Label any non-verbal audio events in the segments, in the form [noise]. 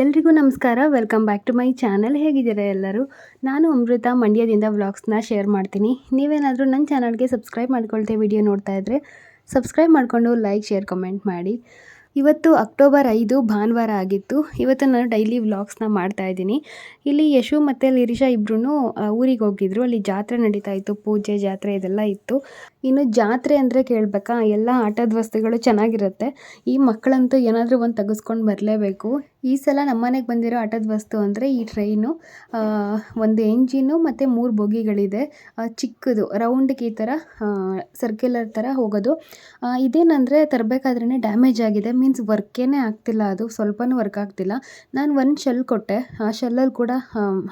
ಎಲ್ರಿಗೂ ನಮಸ್ಕಾರ. Welcome back to my channel ಹೇಗಿದ್ದೀರಾ ಎಲ್ಲರೂ? ನಾನು ಅಮೃತ. ಮಂಡ್ಯದಿಂದ ವ್ಲಾಗ್ಸ್ನ ಶೇರ್ ಮಾಡ್ತೀನಿ. ನೀವೇನಾದರೂ ನನ್ನ ಚಾನಲ್ಗೆ ಸಬ್ಸ್ಕ್ರೈಬ್ ಮಾಡ್ಕೊಳ್ತೆ ವಿಡಿಯೋ ನೋಡ್ತಾ ಇದ್ದರೆ ಸಬ್ಸ್ಕ್ರೈಬ್ ಮಾಡಿಕೊಂಡು ಲೈಕ್ ಶೇರ್ ಕಮೆಂಟ್ ಮಾಡಿ. ಇವತ್ತು ಅಕ್ಟೋಬರ್ ಐದು, ಭಾನುವಾರ ಆಗಿತ್ತು. ಇವತ್ತು ನಾನು ಡೈಲಿ ವ್ಲಾಗ್ಸ್ನ ಮಾಡ್ತಾ ಇದ್ದೀನಿ. ಇಲ್ಲಿ ಯಶು ಮತ್ತು ಲಿರಿಷಾ ಇಬ್ಬರೂ ಊರಿಗೆ ಹೋಗಿದ್ರು. ಅಲ್ಲಿ ಜಾತ್ರೆ ನಡೀತಾ ಇತ್ತು. ಪೂಜೆ, ಜಾತ್ರೆ ಇದೆಲ್ಲ ಇತ್ತು. ಇನ್ನು ಜಾತ್ರೆ ಅಂದರೆ ಕೇಳಬೇಕಾ? ಎಲ್ಲ ಆಟದ ವಸ್ತುಗಳು ಚೆನ್ನಾಗಿರುತ್ತೆ. ಈ ಮಕ್ಕಳಂತೂ ಏನಾದರೂ ಒಂದು ತೆಗೆಸ್ಕೊಂಡು ಬರಲೇಬೇಕು. ಈ ಸಲ ನಮ್ಮನೆಗೆ ಬಂದಿರೋ ಆಟದ ವಸ್ತು ಅಂದರೆ ಈ ಟ್ರೈನು ಒಂದು ಎಂಜಿನು ಮತ್ತು ಮೂರು ಬೋಗಿಗಳಿದೆ. ಚಿಕ್ಕದು ರೌಂಡ್ಗೆ ಈ ಥರ ಸರ್ಕ್ಯುಲರ್ ಥರ ಹೋಗೋದು. ಇದೇನಂದರೆ ತರಬೇಕಾದ್ರೇ ಡ್ಯಾಮೇಜ್ ಆಗಿದೆ. ಮೀನ್ಸ್ ವರ್ಕೇ ಆಗ್ತಿಲ್ಲ ಅದು. ಸ್ವಲ್ಪನೂ ವರ್ಕ್ ಆಗ್ತಿಲ್ಲ. ನಾನು ಒಂದು ಶೆಲ್ ಕೊಟ್ಟೆ. ಆ ಶೆಲ್ಲಲ್ಲಿ ಕೂಡ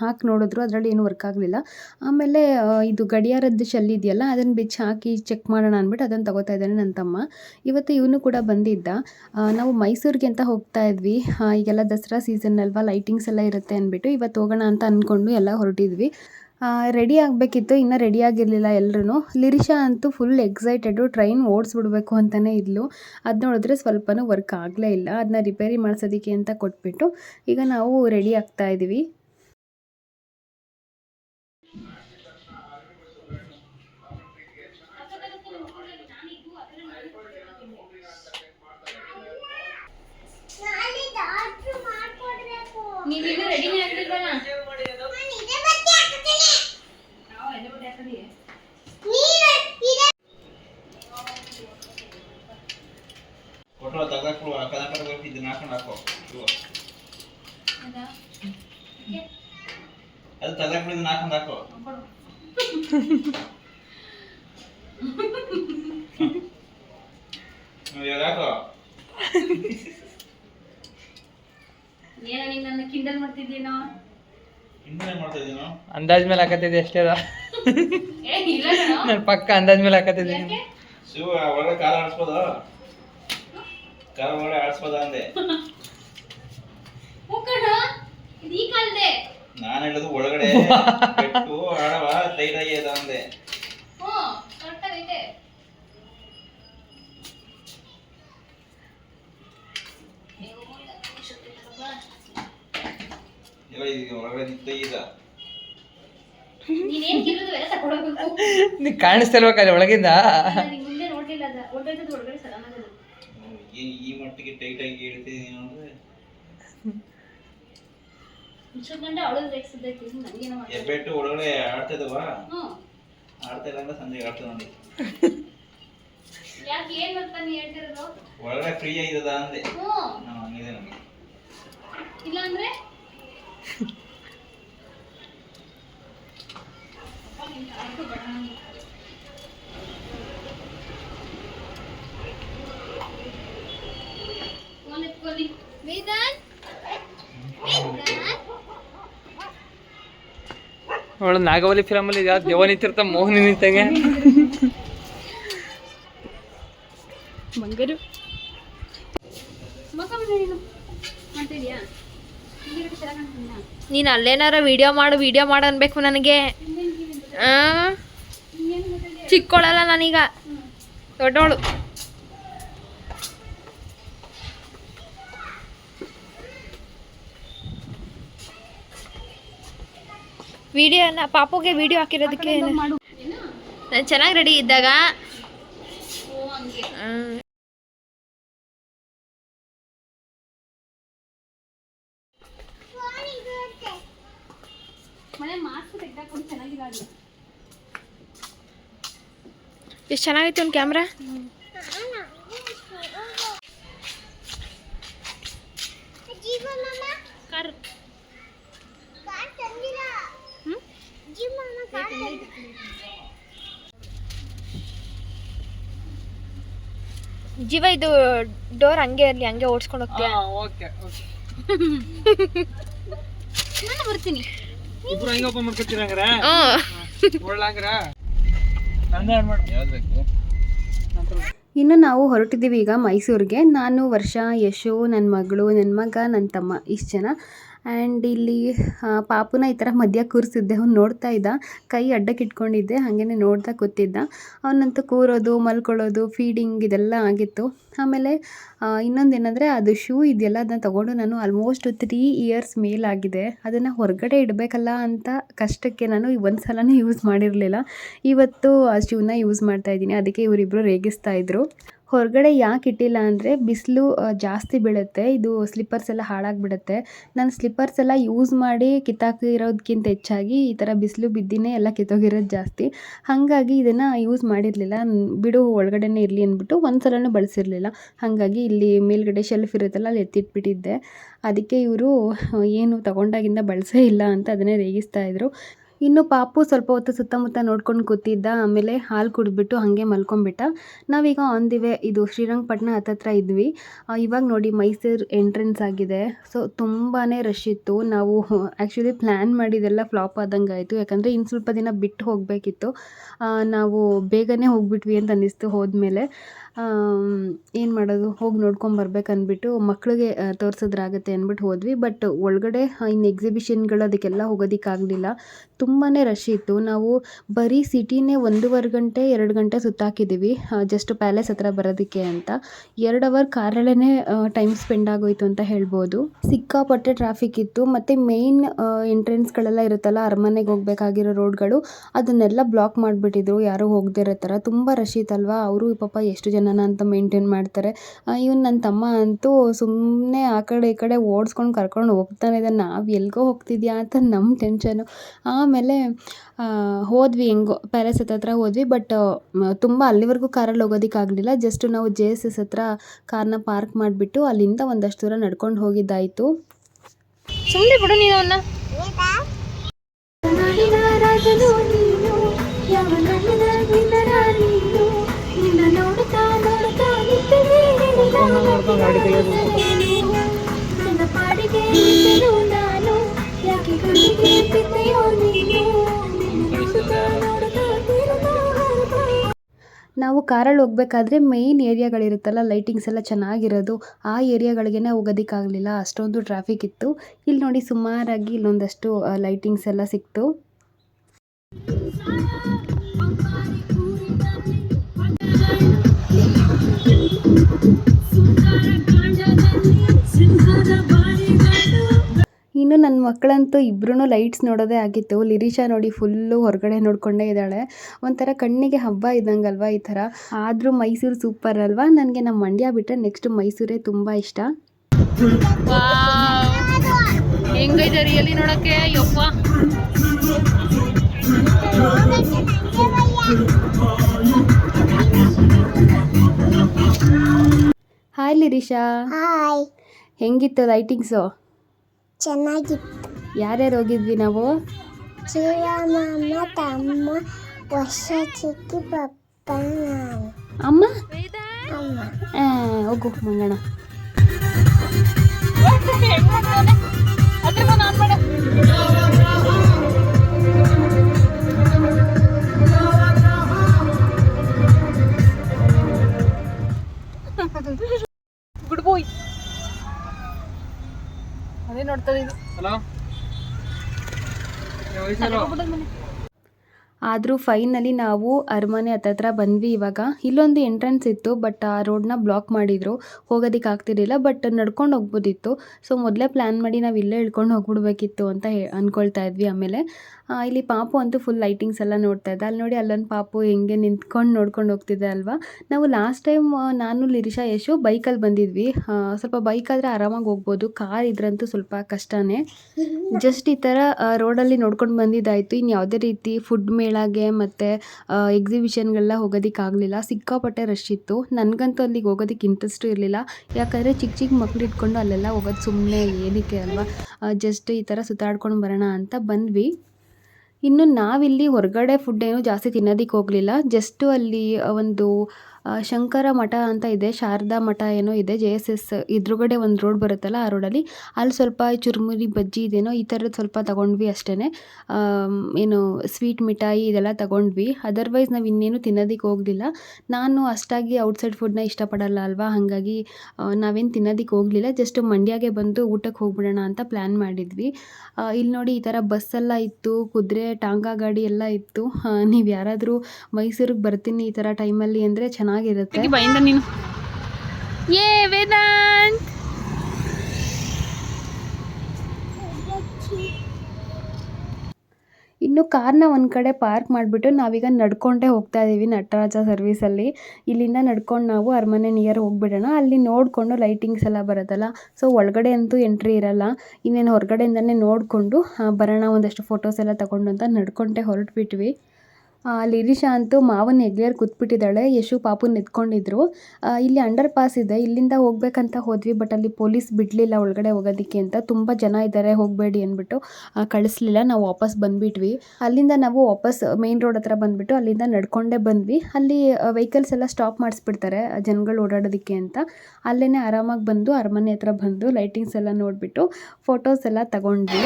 ಹಾಕಿ ನೋಡಿದ್ರು. ಅದರಲ್ಲಿ ಏನು ವರ್ಕ್ ಆಗಲಿಲ್ಲ. ಆಮೇಲೆ ಇದು ಗಡಿಯಾರದ್ದು ಶೆಲ್ ಇದೆಯಲ್ಲ ಅದನ್ನು ಬಿಚ್ಚಿ ಹಾಕಿ ಚೆಕ್ ಮಾಡೋಣ ಅಂದ್ಬಿಟ್ಟು ಅದನ್ನು ತಗೋತಾ ಇದ್ದಾನೆ ನನ್ನ ತಮ್ಮ. ಇವತ್ತು ಇವನು ಕೂಡ ಬಂದಿದ್ದ. ನಾವು ಮೈಸೂರಿಗೆ ಅಂತ ಹೋಗ್ತಾ ಇದ್ವಿ. ಆ, ಈಗೆಲ್ಲ ದಸರಾ ಸೀಸನ್ ಅಲ್ವಾ ಲೈಟಿಂಗ್ಸ್ ಎಲ್ಲ ಇರುತ್ತೆ ಅಂದ್ಬಿಟ್ಟು ಇವತ್ತು ಹೋಗೋಣ ಅಂತ ಅಂದ್ಕೊಂಡು ಎಲ್ಲ ಹೊರಟಿದ್ವಿ. ರೆಡಿ ಆಗಬೇಕಿತ್ತು, ಇನ್ನೂ ರೆಡಿ ಆಗಿರಲಿಲ್ಲ ಎಲ್ಲರೂ ಲಿರಿಷಾ ಅಂತೂ ಫುಲ್ ಎಕ್ಸೈಟೆಡು ಟ್ರೈನ್ ಓಡಿಸ್ಬಿಡ್ಬೇಕು ಅಂತಲೇ ಇದ್ಲು. ಅದು ನೋಡಿದ್ರೆ ಸ್ವಲ್ಪನೂ ವರ್ಕ್ ಆಗಲೇ ಇಲ್ಲ ಅದನ್ನ ರಿಪೇರಿ ಮಾಡಿಸೋದಕ್ಕೆ ಅಂತ ಕೊಟ್ಬಿಟ್ಟು ಈಗ ನಾವು ರೆಡಿ ಆಗ್ತಾ ಇದ್ದೀವಿ ಬಟ್ಟೆ ಹಾಕಿದೀವಿ? ನೀನು ಇದೇ ಫೋಟೋ ತೆಗೆದಾಕು ಕನಕ ಇದನ್ನ ಹಾಕೊಂಡು ಹಾಕೋ. ಅದು ಇದನ್ನ ಹಾಕೊಂಡು ಹಾಕೋ. [laughs] ಇವಾಗ ಹಾಕೋ [laughs] ಏನೋ ನೀನು ನನ್ನ ಕಿಂಡಲ್ ಮಾಡ್ತಿದ್ದೀನೋ? ಅಂದಾಜ್ ಮೇಲೆ ಹಾಕತ್ತಿದ್ದೆ ಎಷ್ಟೇ ಅದ. ಏ ಇಲ್ಲ ನಾನು ಪಕ್ಕ ಅಂದಾಜ್ ಮೇಲೆ ಹಾಕತ್ತಿದ್ದೀನಿ ಯಾಕೆ? ಶಿವ ಒಳಗಡೆ ಕಾಲ ಆಡಿಸ್ಬೋದ? ಕಾಲ ಒಳಗೆ ಆಡಿಸ್ಬೋದ ಅಂದೆ. ಹ್ಞೂ ಇದು ಈ ಕಾಲದೆ. ನಾನು ಹೇಳೋದು ಒಳಗಡೆ. ಬೆಟ್ಟು ಆಡವ ತೈರಾಗಿ ಅದ ಅಂದೆ. ಇದು. ಒಳಗಡೆ ಈಗ ನೀ ಒಳಗಿಂದ ಈ ಮಟ್ಟಿಗೆ ಟೈಟ್ ಆಗಿ ಅಂದ್ರೆ? ಒಳಗಡೆ ಆಡ್ತಿದವ? ಆಡ್ತಾ ಇಲ್ಲ ಅಂದ್ರೆ ಸಂಜೆ ಆಡ್ತದೆ ನೋಡಿ. ಯಾಕೆ ಏನ್ ಅಂತ ನೀ ಹೇಳ್ತಿರೋದು? ಒಳಗಡೆ ಫ್ರೀ ಆಗಿದ ಅಂದೆ. ಹ್ಞೂ. ಹಂಗಿದೆ ನಮಗೆ. ಇಲ್ಲ ಅಂದ್ರೆ ಫೋನ್ ಎತ್ಕೊಳ್ಳಿ ವೇದಾಂತ್ ಅವಳು ನಾಗವಲಿ ಫಿಲಮಲ್ಲಿ ಯಾವ ದೇವ ನಿಂತಿರ್ತ ಮೋಹನಿ ನಿಂತಂಗೆ ಮಂಗರು ಮಕ್ಕ ನೀನು ಮಾಡ್ತಿದ್ಯಾ ಹಿಂದಿರುಗಿ ಚೆನ್ನಾಗಿ ಕಾಣ್ತಿದ್ಯಾ? ನೀನು ಅಲ್ಲೇನಾರ ವಿಡಿಯೋ ಮಾಡು ವಿಡಿಯೋ ಮಾಡು ಅನ್ಬೇಕು ನನಗೆ ಆ? ಚಿಕ್ಕೋಳಲ್ಲ ನಾನೀಗ. ದೊಡ್ಡವಳು ವಿಡಿಯೋನ ಪಾಪುಗೆ ವಿಡಿಯೋ ಹಾಕಿರೋದಕ್ಕೆ ನಾನು ಚೆನ್ನಾಗಿ ರೆಡಿ ಇದ್ದಾಗ. ಮನೆ ಮಾಸ್ಕ್ ತೆಗ್ದಾಕೊಂಡು ಚೆನ್ನಾಗಿಲ್ಲ ಎಷ್ಟು ಚೆನ್ನಾಗಿತ್ತು ಒಂದು ಕ್ಯಾಮ್ರಾ? ಜೀವ ಕಾರ್. ಕಾರ್ ತಂದಿಲ್ಲ ಜೀವ ಕಾರ್ ತಂದಿಲ್ಲ ಜೀವ ಇದು ಡೋರ್ ಹಂಗೆ ಇರಲಿ ಹಂಗೆ ಓಡಿಸ್ಕೊಂಡು ಹೋಗ್ತೀಯ? Okay okay. ನಾನು ಬರ್ತೀನಿ. ಇಬ್ರು ಹಂಗೆ ಓಪನ್ ಒಳ್ಳಂಗ್ರ ನಂದೇ ಆಡ್ ಮಾಡು ಯಾವ್ದು ಬೇಕು ಇನ್ನು ನಾವು ಹೊರಟಿದ್ದೀವಿ ಈಗ ಮೈಸೂರಿಗೆ. ನಾನು ವರ್ಷ ಯಶು ನನ್ನ ಮಗಳು ನನ್ನ ಮಗ ನನ್ನ ತಮ್ಮ ಇಷ್ಟು ಜನ. ಆ್ಯಂಡ್ ಇಲ್ಲಿ ಪಾಪುನ ಈ ಥರ ಮಧ್ಯ ಕೂರಿಸಿದ್ದೆ. ಅವ್ನು ನೋಡ್ತಾ ಇದ್ದ. ಕೈ ಅಡ್ಡಕ್ಕೆ ಇಟ್ಕೊಂಡಿದ್ದೆ ಹಾಗೇ ನೋಡ್ತಾ ಕೂತಿದ್ದ. ಅವನಂತೂ ಕೂರೋದು, ಮಲ್ಕೊಳ್ಳೋದು ಫೀಡಿಂಗ್ ಇದೆಲ್ಲ ಆಗಿತ್ತು. ಆಮೇಲೆ ಇನ್ನೊಂದು ಏನಂದರೆ ಅದು ಶೂ ಇದೆಯಲ್ಲ ಅದನ್ನ ತೊಗೊಂಡು ನಾನು ಆಲ್ಮೋಸ್ಟ್ ತ್ರೀ ಇಯರ್ಸ್ ಮೇಲಾಗಿದೆ. ಅದನ್ನು ಹೊರಗಡೆ ಇಡಬೇಕಲ್ಲ ಅಂತ ಕಷ್ಟಕ್ಕೆ ನಾನು ಒಂದು ಸಲನೂ ಯೂಸ್ ಮಾಡಿರಲಿಲ್ಲ. ಇವತ್ತು ಆ ಶೂನ ಯೂಸ್ ಮಾಡ್ತಾ ಇದ್ದೀನಿ. ಅದಕ್ಕೆ ಇವರಿಬ್ಬರು ರೇಗಿಸ್ತಾ ಇದ್ರು. ಹೊರಗಡೆ ಯಾಕೆ ಇಟ್ಟಿಲ್ಲ ಅಂದರೆ ಬಿಸಿಲು ಜಾಸ್ತಿ ಬೀಳುತ್ತೆ. ಇದು ಸ್ಲಿಪ್ಪರ್ಸ್ ಎಲ್ಲ ಹಾಳಾಗಿಬಿಡುತ್ತೆ. ನಾನು ಸ್ಲಿಪ್ಪರ್ಸ್ ಎಲ್ಲ ಯೂಸ್ ಮಾಡಿ ಕಿತ್ತಾಕಿರೋದಕ್ಕಿಂತ ಹೆಚ್ಚಾಗಿ ಈ ಥರ ಬಿಸಿಲು ಬಿದ್ದಿನೇ ಎಲ್ಲ ಕಿತ್ತೋಗಿರೋದು ಜಾಸ್ತಿ. ಹಾಗಾಗಿ ಇದನ್ನು ಯೂಸ್ ಮಾಡಿರಲಿಲ್ಲ. ಬಿಡು, ಒಳಗಡೆನೇ ಇರಲಿ ಅಂದ್ಬಿಟ್ಟು ಒಂದು ಸಲನೂ ಬಳಸಿರಲಿಲ್ಲ. ಹಾಗಾಗಿ ಇಲ್ಲಿ ಮೇಲ್ಗಡೆ ಶೆಲ್ಫ್ ಇರುತ್ತಲ್ಲ, ಅಲ್ಲಿ ಎತ್ತಿಟ್ಬಿಟ್ಟಿದ್ದೆ. ಅದಕ್ಕೆ ಇವರು ಏನು ತಗೊಂಡಾಗಿಂದ ಬಳಸೇ ಇಲ್ಲ ಅಂತ ಅದನ್ನೇ ರೇಗಿಸ್ತಾ ಇದ್ರು. ಇನ್ನು ಪಾಪು ಸ್ವಲ್ಪ ಹೊತ್ತು ಸುತ್ತಮುತ್ತ ನೋಡ್ಕೊಂಡು ಕೂತಿದ್ದ, ಆಮೇಲೆ ಹಾಲು ಕುಡಿದ್ಬಿಟ್ಟು ಹಾಗೆ ಮಲ್ಕೊಂಬಿಟ್ಟ ನಾವೀಗ ಆನ್ ದಿ ವೇ ಇದು ಶ್ರೀರಂಗಪಟ್ಟಣ ಹತ್ತತ್ರ ಇದ್ವಿ. ಇವಾಗ ನೋಡಿ ಮೈಸೂರು ಎಂಟ್ರೆನ್ಸ್ ಆಗಿದೆ. ಸೊ ತುಂಬಾ ರಶ್ ಇತ್ತು. ನಾವು ಆ್ಯಕ್ಚುಲಿ ಪ್ಲ್ಯಾನ್ ಮಾಡಿದೆಲ್ಲ ಫ್ಲಾಪ್ ಆದಂಗೆ ಆಯಿತು. ಯಾಕಂದರೆ ಇನ್ನು ಸ್ವಲ್ಪ ದಿನ ಬಿಟ್ಟು ಹೋಗಬೇಕಿತ್ತು. ನಾವು ಬೇಗನೆ ಹೋಗ್ಬಿಟ್ವಿ ಅಂತ ಅನ್ನಿಸ್ತು ಹೋದ್ಮೇಲೆ. ಏನು ಮಾಡೋದು? ಹೋಗಿ ನೋಡ್ಕೊಂಬರ್ಬೇಕಂದ್ಬಿಟ್ಟು ಮಕ್ಕಳಿಗೆ ತೋರಿಸಿದ್ರಾಗತ್ತೆ ಅಂದ್ಬಿಟ್ಟು ಹೋದ್ವಿ. ಬಟ್ ಒಳಗಡೆ ಇನ್ನು ಎಕ್ಸಿಬಿಷನ್ಗಳು ಅದಕ್ಕೆಲ್ಲ ಹೋಗೋದಕ್ಕಾಗಲಿಲ್ಲ. ತುಂಬಾ ರಶ್ ಇತ್ತು. ನಾವು ಬರೀ ಸಿಟಿನೇ ಒಂದೂವರೆ ಗಂಟೆ, ಎರಡು ಗಂಟೆ ಸುತ್ತಾಕಿದ್ದೀವಿ ಜಸ್ಟ್ ಪ್ಯಾಲೇಸ್ ಹತ್ರ ಬರೋದಕ್ಕೆ ಅಂತ. ಎರಡು ಅವರ್ ಕಾರಲ್ಲೇ ಟೈಮ್ ಸ್ಪೆಂಡ್ ಆಗೋಯ್ತು ಅಂತ ಹೇಳ್ಬೋದು. ಸಿಕ್ಕಾಪಟ್ಟೆ ಟ್ರಾಫಿಕ್ ಇತ್ತು. ಮತ್ತು ಮೇಯ್ನ್ ಎಂಟ್ರೆನ್ಸ್ಗಳೆಲ್ಲ ಇರುತ್ತಲ್ಲ, ಅರಮನೆಗೆ ಹೋಗಬೇಕಾಗಿರೋ ರೋಡ್ಗಳು ಅದನ್ನೆಲ್ಲ ಬ್ಲಾಕ್ ಮಾಡಿಬಿಟ್ಟಿದ್ರು. ಯಾರು ಹೋಗದೇ ಇರೋ ಥರ. ತುಂಬ ರಶ್ ಇತ್ತಲ್ವಾ? ಅವರು ಪಾಪ ಎಷ್ಟು ಜನನ ಅಂತ ಮೇಂಟೈನ್ ಮಾಡ್ತಾರೆ. ಇವನು ನನ್ನ ತಮ್ಮ ಅಂತೂ ಸುಮ್ಮನೆ ಆ ಕಡೆ ಈ ಕಡೆ ಓಡಿಸ್ಕೊಂಡು ಕರ್ಕೊಂಡು ಹೋಗ್ತಾನೆ ಇದ್ದಾನೆ ನಾವು ಎಲ್ಗೋ ಹೋಗ್ತಿದ್ಯಾ ಅಂತ ನಮ್ಮ ಟೆನ್ಷನು ಆಮೇಲೆ ಆ, ಹೋದ್ವಿ ಹೆಂಗೋ ಪ್ಯಾಲೇಸ್ ಹತ್ರ ಹೋದ್ವಿ ಬಟ್ ತುಂಬ ಅಲ್ಲಿವರೆಗೂ ಕಾರಲ್ಲಿ ಹೋಗೋದಕ್ಕಾಗಲಿಲ್ಲ ಜಸ್ಟ್ ನಾವು ಜೆ ಎಸ್ ಎಸ್ ಹತ್ರ ಕಾರ್ನ ಪಾರ್ಕ್ ಮಾಡಿಬಿಟ್ಟು ಅಲ್ಲಿಂದ ಒಂದಷ್ಟು ದೂರ ನಡ್ಕೊಂಡು ಹೋಗಿದ್ದಾಯಿತು ಸುಮ್ಮನೆ ಬಿಡು ನೀನು ಅವನ್ನ ನಾವು ಕಾರಲ್ಲಿ ಹೋಗ್ಬೇಕಾದ್ರೆ ಮೇಯ್ನ್ ಏರಿಯಾಗಳಿರುತ್ತಲ್ಲ ಲೈಟಿಂಗ್ಸ್ ಎಲ್ಲ ಚೆನ್ನಾಗಿರೋದು, ಆ ಏರಿಯಾಗಳಿಗೆನೇ ಹೋಗೋದಕ್ಕಾಗಲಿಲ್ಲ. ಅಷ್ಟೊಂದು ಟ್ರಾಫಿಕ್ ಇತ್ತು. ಇಲ್ಲಿ ನೋಡಿ ಸುಮಾರಾಗಿ ಇಲ್ಲೊಂದಷ್ಟು ಲೈಟಿಂಗ್ಸ್ ಎಲ್ಲ ಸಿಕ್ತು. ಇನ್ನು ನನ್ನ ಮಕ್ಕಳಂತೂ ಇಬ್ಬರೂ ಲೈಟ್ಸ್ ನೋಡೋದೇ ಆಗಿತ್ತು. ಲಿರಿಷಾ ನೋಡಿ ಫುಲ್ಲು ಹೊರಗಡೆ ನೋಡ್ಕೊಂಡೇ ಇದ್ದಾಳೆ. ಒಂಥರ ಕಣ್ಣಿಗೆ ಹಬ್ಬ ಇದ್ದಂಗಲ್ವಾ ಈ ಥರ? ಆದರೂ ಮೈಸೂರು ಸೂಪರ್ ಅಲ್ವಾ? ನನಗೆ ನಮ್ಮ ಮಂಡ್ಯ ಬಿಟ್ಟರೆ ನೆಕ್ಸ್ಟ್ ಮೈಸೂರೇ ತುಂಬ ಇಷ್ಟ. ಹೆಂಗೈತೆ ರಿಯಲಿ ನೋಡಕ್ಕೆ? ಯಪ್ಪ ಹಾಯ್ ಲಿರಿಷಾ ಹಾಯ್ ಹೆಂಗಿತ್ತು ಲೈಟಿಂಗ್ಸು? ಚೆನ್ನಾಗಿತ್ತು ಯಾರ್ಯಾರು ಹೋಗಿದ್ವಿ ನಾವು? ಶ್ರೀರಾಮಮ್ಮ ತಮ್ಮ ವರ್ಷ ಚಿಕ್ಕಿ ಪಪ್ಪ ನಾನು. ಅಮ್ಮ? ಅಮ್ಮ. ಆ, ಹೋಗು ಮಂಗಣ ಗುಡ್ ಬಾಯ್ ಅದೇ ನೋಡ್ತಾ ಇದು. ಹಲೋ ಆದರೂ ಫೈನಲಿ ನಾವು ಅರಮನೆ ಹತ್ತತ್ರ ಬಂದ್ವಿ ಇವಾಗ. ಇಲ್ಲೊಂದು ಎಂಟ್ರೆನ್ಸ್ ಇತ್ತು ಬಟ್ ಆ ರೋಡ್ನ ಬ್ಲಾಕ್ ಮಾಡಿದರು. ಹೋಗೋದಕ್ಕೆ ಆಗ್ತಿರಲಿಲ್ಲ ಬಟ್ ನಡ್ಕೊಂಡು ಹೋಗ್ಬೋದಿತ್ತು. ಸೊ ಮೊದಲೇ ಪ್ಲ್ಯಾನ್ ಮಾಡಿ ನಾವು ಇಲ್ಲೇ ಇಳ್ಕೊಂಡು ಹೋಗ್ಬಿಡ್ಬೇಕಿತ್ತು ಅಂತ ಹೇ ಅಂದ್ಕೊಳ್ತಾ ಇದ್ವಿ ಆಮೇಲೆ. ಇಲ್ಲಿ ಪಾಪು ಅಂತೂ ಫುಲ್ ಲೈಟಿಂಗ್ಸ್ ಎಲ್ಲ ನೋಡ್ತಾ ಇದ್ದೆ. ಅಲ್ಲಿ ನೋಡಿ ಅಲ್ಲೊಂದು ಪಾಪು ಹೆಂಗೆ ನಿಂತ್ಕೊಂಡು ನೋಡ್ಕೊಂಡು ಹೋಗ್ತಿದ್ದೆ ಅಲ್ವಾ? ನಾವು ಲಾಸ್ಟ್ ಟೈಮ್ ನಾನು ಲಿರಿಷಾ ಯಶು ಬೈಕಲ್ಲಿ ಬಂದಿದ್ವಿ. ಸ್ವಲ್ಪ ಬೈಕಾದರೆ ಆರಾಮಾಗಿ ಹೋಗ್ಬೋದು. ಕಾರ್ ಇದ್ರಂತೂ ಸ್ವಲ್ಪ ಕಷ್ಟನೇ. [laughs] ಜಸ್ಟ್ ಈ ಥರ ರೋಡಲ್ಲಿ ನೋಡ್ಕೊಂಡು ಬಂದಿದ್ದಾಯಿತು. ಇನ್ನು ಯಾವುದೇ ರೀತಿ ಫುಡ್ ಮೇಳಾಗೆ ಮತ್ತು ಎಕ್ಸಿಬಿಷನ್ಗೆಲ್ಲ ಹೋಗೋದಕ್ಕಾಗಲಿಲ್ಲ. ಸಿಕ್ಕಾಪಟ್ಟೆ ರಶ್ ಇತ್ತು. ನನಗಂತೂ ಅಲ್ಲಿಗೆ ಹೋಗೋದಕ್ಕೆ ಇಂಟ್ರೆಸ್ಟು ಇರಲಿಲ್ಲ. ಯಾಕಂದರೆ ಚಿಕ್ಕ ಚಿಕ್ಕ ಮಕ್ಳು ಇಟ್ಕೊಂಡು ಅಲ್ಲೆಲ್ಲ ಹೋಗೋದು ಸುಮ್ಮನೆ ಏನಕ್ಕೆ ಅಲ್ವಾ? ಜಸ್ಟ್ ಈ ಥರ ಸುತ್ತಾಡ್ಕೊಂಡು ಬರೋಣ ಅಂತ ಬಂದ್ವಿ. ಇನ್ನು ನಾವಿಲ್ಲಿ ಹೊರಗಡೆ ಫುಡ್ ಏನು ಜಾಸ್ತಿ ತಿನ್ನೋದಕ್ಕೆ ಹೋಗಲಿಲ್ಲ. ಜಸ್ಟು ಅಲ್ಲಿ ಒಂದು ಶಂಕರ ಮಠ ಅಂತ ಇದೆ, ಶಾರದಾ ಮಠ ಏನೋ ಇದೆ, ಜೆ ಎಸ್ ಎಸ್ ಎದುರುಗಡೆ ಒಂದು ರೋಡ್ ಬರುತ್ತಲ್ಲ ಆ ರೋಡಲ್ಲಿ. ಅಲ್ಲಿ ಸ್ವಲ್ಪ ಚುರುಮುರಿ, ಬಜ್ಜಿ ಇದೇನೋ ಈ ಥರದ್ದು ಸ್ವಲ್ಪ ತಗೊಂಡ್ವಿ ಅಷ್ಟೇ ಏನು ಸ್ವೀಟ್ ಮಿಠಾಯಿ ಇದೆಲ್ಲ ತಗೊಂಡ್ವಿ. ಅದರ್ವೈಸ್ ನಾವು ಇನ್ನೇನು ತಿನ್ನೋದಕ್ಕೆ ಹೋಗಲಿಲ್ಲ. ನಾನು ಅಷ್ಟಾಗಿ ಔಟ್ಸೈಡ್ ಫುಡ್ನ ಇಷ್ಟಪಡಲ್ಲ ಅಲ್ವಾ? ಹಾಗಾಗಿ ನಾವೇನು ತಿನ್ನೋದಕ್ಕೆ ಹೋಗಲಿಲ್ಲ. ಜಸ್ಟ್ ಮಂಡ್ಯಗೆ ಬಂದು ಊಟಕ್ಕೆ ಹೋಗ್ಬಿಡೋಣ ಅಂತ ಪ್ಲ್ಯಾನ್ ಮಾಡಿದ್ವಿ. ಇಲ್ಲಿ ನೋಡಿ ಈ ಥರ ಬಸ್ಸೆಲ್ಲ ಇತ್ತು, ಕುದುರೆ, ಟಾಂಗಾ ಗಾಡಿ ಎಲ್ಲ ಇತ್ತು. ನೀವು ಯಾರಾದರೂ ಮೈಸೂರಿಗೆ ಬರ್ತೀನಿ ಈ ಥರ ಟೈಮಲ್ಲಿ ಅಂದರೆ ಚೆನ್ನಾಗಿರುತ್ತೆ. ಬೈಂದ ನೀನು. ಏ ವೇದಾಂತ್! ಇನ್ನು ಕಾರ್ನ ಒಂದು ಕಡೆ ಪಾರ್ಕ್ ಮಾಡಿಬಿಟ್ಟು ನಾವೀಗ ನಡ್ಕೊಂಡೇ ಹೋಗ್ತಾ ಇದ್ದೀವಿ ನಟರಾಜ ಸರ್ವೀಸಲ್ಲಿ ಇಲ್ಲಿಂದ ನಡ್ಕೊಂಡು ನಾವು ಅರಮನೆ ನಿಯರ್ ಹೋಗ್ಬಿಡೋಣ. ಅಲ್ಲಿ ನೋಡಿಕೊಂಡು ಲೈಟಿಂಗ್ಸ್ ಎಲ್ಲ ಬರುತ್ತಲ್ಲ ಸೊ ಒಳಗಡೆ ಅಂತೂ ಎಂಟ್ರಿ ಇರಲ್ಲ. ಇನ್ನೇನು ಹೊರಗಡೆಯಿಂದನೇ ನೋಡಿಕೊಂಡು ಬರೋಣ ಒಂದಷ್ಟು ಫೋಟೋಸ್ ಎಲ್ಲ ತಗೊಂಡು ಅಂತ ನಡ್ಕೊಂಡೇ ಹೊರಟ್ಬಿಟ್ವಿ. ಲಿರಿಷಾ ಅಂತೂ ಮಾವನ ಹೆಗ್ಲಿಯರ್ ಕೂತ್ಬಿಟ್ಟಿದ್ದಾಳೆ. ಯಶು ಪಾಪು ಎತ್ಕೊಂಡಿದ್ರು ಇಲ್ಲಿ ಅಂಡರ್ ಪಾಸ್ ಇದೆ. ಇಲ್ಲಿಂದ ಹೋಗ್ಬೇಕಂತ ಹೋದ್ವಿ, ಬಟ್ ಅಲ್ಲಿ ಪೊಲೀಸ್ ಬಿಡಲಿಲ್ಲ ಒಳಗಡೆ ಹೋಗೋದಕ್ಕೆ ಅಂತ. ತುಂಬ ಜನ ಇದ್ದಾರೆ, ಹೋಗಬೇಡಿ ಅಂದ್ಬಿಟ್ಟು ಕಳಿಸ್ಲಿಲ್ಲ. ನಾವು ವಾಪಸ್ ಬಂದ್ಬಿಟ್ವಿ. ಅಲ್ಲಿಂದ ನಾವು ವಾಪಸ್ ಮೇನ್ ರೋಡ್ ಹತ್ರ ಬಂದ್ಬಿಟ್ಟು ಅಲ್ಲಿಂದ ನಡ್ಕೊಂಡೇ ಬಂದ್ವಿ. ಅಲ್ಲಿ ವೆಹಿಕಲ್ಸ್ ಎಲ್ಲ ಸ್ಟಾಪ್ ಮಾಡಿಸ್ಬಿಡ್ತಾರೆ ಜನಗಳು ಓಡಾಡೋದಕ್ಕೆ ಅಂತ. ಅಲ್ಲೇ ಆರಾಮಾಗಿ ಬಂದು, ಅರಮನೆ ಹತ್ರ ಬಂದು ಲೈಟಿಂಗ್ಸ್ ಎಲ್ಲ ನೋಡಿಬಿಟ್ಟು ಫೋಟೋಸ್ ಎಲ್ಲ ತಗೊಂಡ್ವಿ.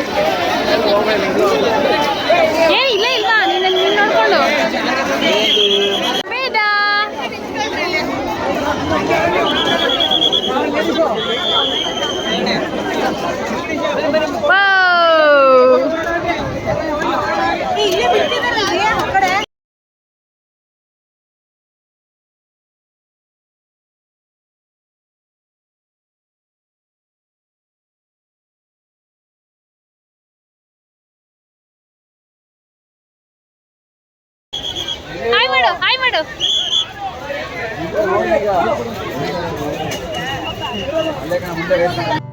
ಏ ಇಲ್ಲ ¿Qué es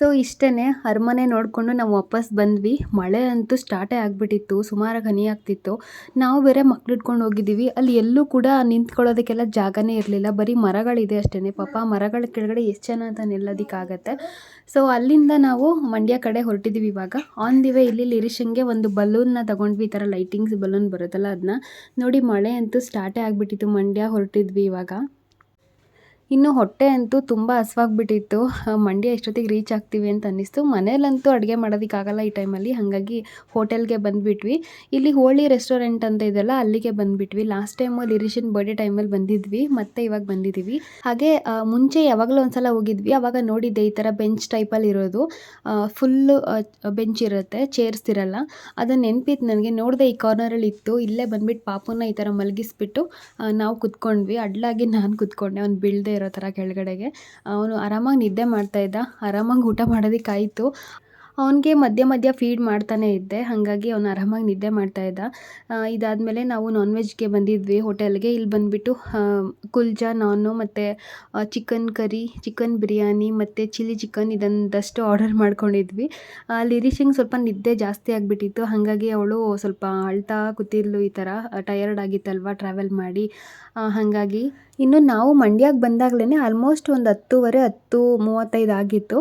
ಸೊ ಇಷ್ಟೇ ಅರಮನೆ ನೋಡಿಕೊಂಡು ನಾವು ವಾಪಸ್ ಬಂದ್ವಿ. ಮಳೆ ಅಂತೂ ಸ್ಟಾರ್ಟೇ ಆಗಿಬಿಟ್ಟಿತ್ತು. ಸುಮಾರಾಗಿ ಹನಿ ಆಗ್ತಿತ್ತು. ನಾವು ಬೇರೆ ಮಕ್ಳು ಇಟ್ಕೊಂಡು ಹೋಗಿದ್ದೀವಿ. ಅಲ್ಲಿ ಎಲ್ಲೂ ಕೂಡ ನಿಂತ್ಕೊಳ್ಳೋದಕ್ಕೆಲ್ಲ ಜಾಗನೇ ಇರಲಿಲ್ಲ. ಬರೀ ಮರಗಳಿದೆ ಅಷ್ಟೇ ಪಾಪ ಮರಗಳ ಕೆಳಗಡೆ ಎಷ್ಟು ಜನ ಅಂತ ನಿಲ್ಲೋದಕ್ಕಾಗತ್ತೆ. ಸೊ, ಅಲ್ಲಿಂದ ನಾವು ಮಂಡ್ಯ ಕಡೆ ಹೊರಟಿದ್ದೀವಿ ಇವಾಗ. ಆನ್ ದಿ ವೇ ಇಲ್ಲಿ ಲಿರಿಶನ್ಗೆ ಒಂದು ಬಲೂನ್ನ ತಗೊಂಡ್ವಿ. ಈ ಥರ ಲೈಟಿಂಗ್ಸ್ ಬಲೂನ್ ಬರುತ್ತಲ್ಲ ಅದನ್ನ ನೋಡಿ ಮಳೆ ಅಂತೂ ಸ್ಟಾರ್ಟೇ ಆಗಿಬಿಟ್ಟಿತ್ತು. ಮಂಡ್ಯ ಹೊರಟಿದ್ವಿ ಇವಾಗ. ಇನ್ನು ಹೊಟ್ಟೆ ಅಂತೂ ತುಂಬ ಹಸ್ವಾಗ್ಬಿಟ್ಟಿತ್ತು. ಮಂಡಿ ಮಂಡ್ಯ ಎಷ್ಟೊತ್ತಿಗೆ ರೀಚ್ ಆಗ್ತೀವಿ ಅಂತ ಅನ್ನಿಸ್ತು. ಮನೇಲಂತೂ ಅಡುಗೆ ಮಾಡೋದಕ್ಕಾಗಲ್ಲ ಈ ಟೈಮಲ್ಲಿ ಹಾಗಾಗಿ ಹೋಟೆಲ್ಗೆ ಬಂದುಬಿಟ್ವಿ. ಇಲ್ಲಿ ಹೋಳಿ ರೆಸ್ಟೋರೆಂಟ್ ಅಂತ ಇದೆಯಲ್ಲ, ಅಲ್ಲಿಗೆ ಬಂದುಬಿಟ್ವಿ. ಲಾಸ್ಟ್ ಟೈಮು ಲಿರಿಷನ್ ಬರ್ಡೇ ಟೈಮಲ್ಲಿ ಬಂದಿದ್ವಿ. ಮತ್ತೆ ಇವಾಗ ಬಂದಿದ್ದೀವಿ ಹಾಗೆ ಮುಂಚೆ ಯಾವಾಗಲೂ ಒಂದ್ಸಲ ಹೋಗಿದ್ವಿ. ಅವಾಗ ನೋಡಿದ್ದೆ ಈ ಥರ ಬೆಂಚ್ ಟೈಪಲ್ಲಿ ಇರೋದು. ಫುಲ್ಲು ಬೆಂಚ್ ಇರುತ್ತೆ. ಚೇರ್ಸ್ ಇರಲ್ಲ. ಅದು ನೆನಪಿತ್ತು ನನಗೆ. ನೋಡಿದೆ ಈ ಕಾರ್ನರಲ್ಲಿ ಇತ್ತು. ಇಲ್ಲೇ ಬಂದ್ಬಿಟ್ಟು ಪಾಪುನ ಈ ಥರ ಮಲಗಿಸ್ಬಿಟ್ಟು ನಾವು ಕುತ್ಕೊಂಡ್ವಿ. ಅಡ್ಲಾಗಿ ನಾನು ಕುತ್ಕೊಂಡೆ. ಅವ್ನು ಬೀಳದೆ ಇರೋ ಥರ ಕೆಳಗಡೆಗೆ. ಅವನು ಆರಾಮಾಗಿ ನಿದ್ದೆ ಮಾಡ್ತಾಯಿದ್ದ ಆರಾಮಾಗಿ ಊಟ ಮಾಡೋದಕ್ಕಾಯಿತು. ಅವನಿಗೆ ಮಧ್ಯ ಮಧ್ಯ ಫೀಡ್ ಮಾಡ್ತಾನೆ ಇದ್ದೆ. ಹಾಗಾಗಿ ಅವನು ಆರಾಮಾಗಿ ನಿದ್ದೆ ಮಾಡ್ತಾ ಇದ್ದ. ಇದಾದಮೇಲೆ ನಾವು ನಾನ್ ವೆಜ್ಗೆ ಬಂದಿದ್ವಿ ಹೋಟೆಲ್ಗೆ. ಇಲ್ಲಿ ಬಂದುಬಿಟ್ಟು ಕುಲ್ಜಾ, ನಾನು ಮತ್ತು ಚಿಕನ್ ಕರಿ ಚಿಕನ್ ಬಿರಿಯಾನಿ ಮತ್ತು ಚಿಲ್ಲಿ ಚಿಕನ್ ಇದೊಂದಷ್ಟು ಆರ್ಡರ್ ಮಾಡ್ಕೊಂಡಿದ್ವಿ. ಲಿರಿಶಿಂಗ್ ಸ್ವಲ್ಪ ನಿದ್ದೆ ಜಾಸ್ತಿ ಆಗಿಬಿಟ್ಟಿತ್ತು. ಹಾಗಾಗಿ ಅವಳು ಸ್ವಲ್ಪ ಅಳ್ತಾ ಕೂತಿರ್ಲು ಈ ಥರ ಟಯರ್ಡ್ ಆಗಿತ್ತಲ್ವ ಟ್ರಾವೆಲ್ ಮಾಡಿ. ಹಾಗಾಗಿ ಇನ್ನು ನಾವು ಮಂಡ್ಯಕ್ಕೆ ಬಂದಾಗಲೇ ಆಲ್ಮೋಸ್ಟ್ ಒಂದು ಹತ್ತುವರೆ, ಹತ್ತು ಮೂವತ್ತೈದು ಆಗಿತ್ತು.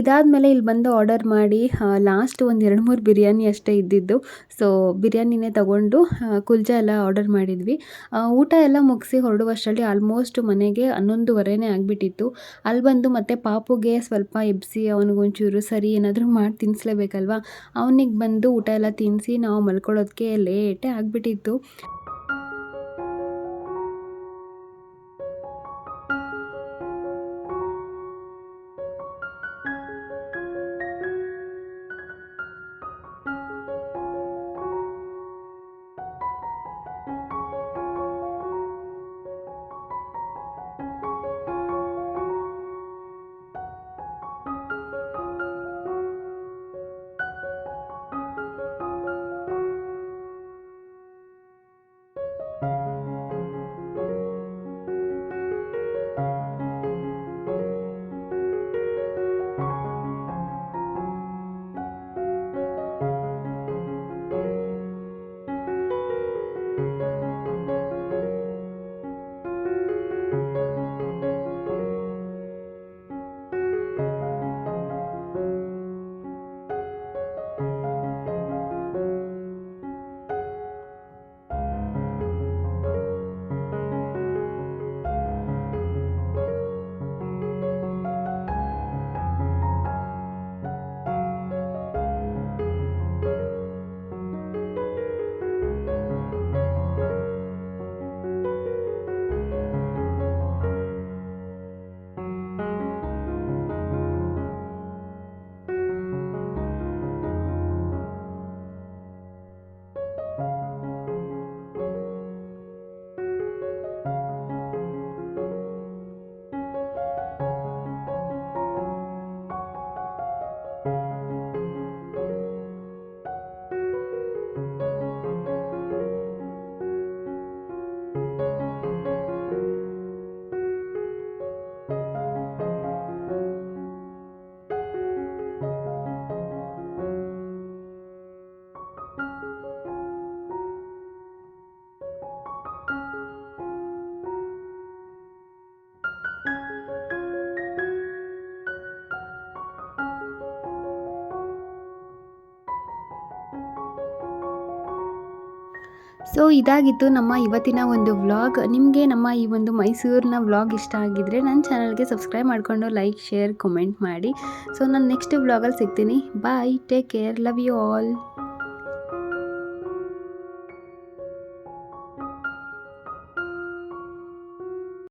ಇದಾದಮೇಲೆ ಇಲ್ಲಿ ಬಂದು ಆರ್ಡರ್ ಮಾಡಿ ಲಾಸ್ಟ್ ಒಂದು ಎರಡು ಮೂರು ಬಿರಿಯಾನಿ ಅಷ್ಟೇ ಇದ್ದಿದ್ದು. ಸೊ ಬಿರಿಯಾನಿನೇ ತಗೊಂಡು ಕುಲ್ಜಾ ಎಲ್ಲ ಆರ್ಡರ್ ಮಾಡಿದ್ವಿ. ಊಟ ಎಲ್ಲ ಮುಗಿಸಿ ಹೊರಡುವಷ್ಟರಲ್ಲಿ ಆಲ್ಮೋಸ್ಟ್ ಮನೆಗೆ ಹನ್ನೊಂದುವರೆನೇ ಆಗಿಬಿಟ್ಟಿತ್ತು. ಅಲ್ಲಿ ಬಂದು ಮತ್ತೆ ಪಾಪುಗೆ ಸ್ವಲ್ಪ ಎಬ್ಸಿ, ಅವನಿಗೊಂಚೂರು ಸರಿ ಏನಾದರೂ ಮಾಡಿ ತಿನ್ನಿಸ್ಲೇಬೇಕಲ್ವಾ ಅವನಿಗೆ ಬಂದು ಊಟ ಎಲ್ಲ ತಿನ್ನಿಸಿ ನಾವು ಮಲ್ಕೊಳ್ಳೋದಕ್ಕೆ ಲೇಟೇ ಆಗಿಬಿಟ್ಟಿತ್ತು. ಸೊ ಇದಾಗಿತ್ತು ನಮ್ಮ ಇವತ್ತಿನ ಒಂದು ವ್ಲಾಗ್ ನಿಮಗೆ ನಮ್ಮ ಈ ಒಂದು ಮೈಸೂರಿನ ವ್ಲಾಗ್ ಇಷ್ಟ ಆಗಿದ್ದರೆ ನನ್ನ ಚಾನಲ್ಗೆ ಸಬ್ಸ್ಕ್ರೈಬ್ ಮಾಡಿಕೊಂಡು ಲೈಕ್ ಶೇರ್ ಕಮೆಂಟ್ ಮಾಡಿ. ಸೊ ನಾನು ನೆಕ್ಸ್ಟ್ ವ್ಲಾಗಲ್ಲಿ ಸಿಗ್ತೀನಿ. Bye take care love you all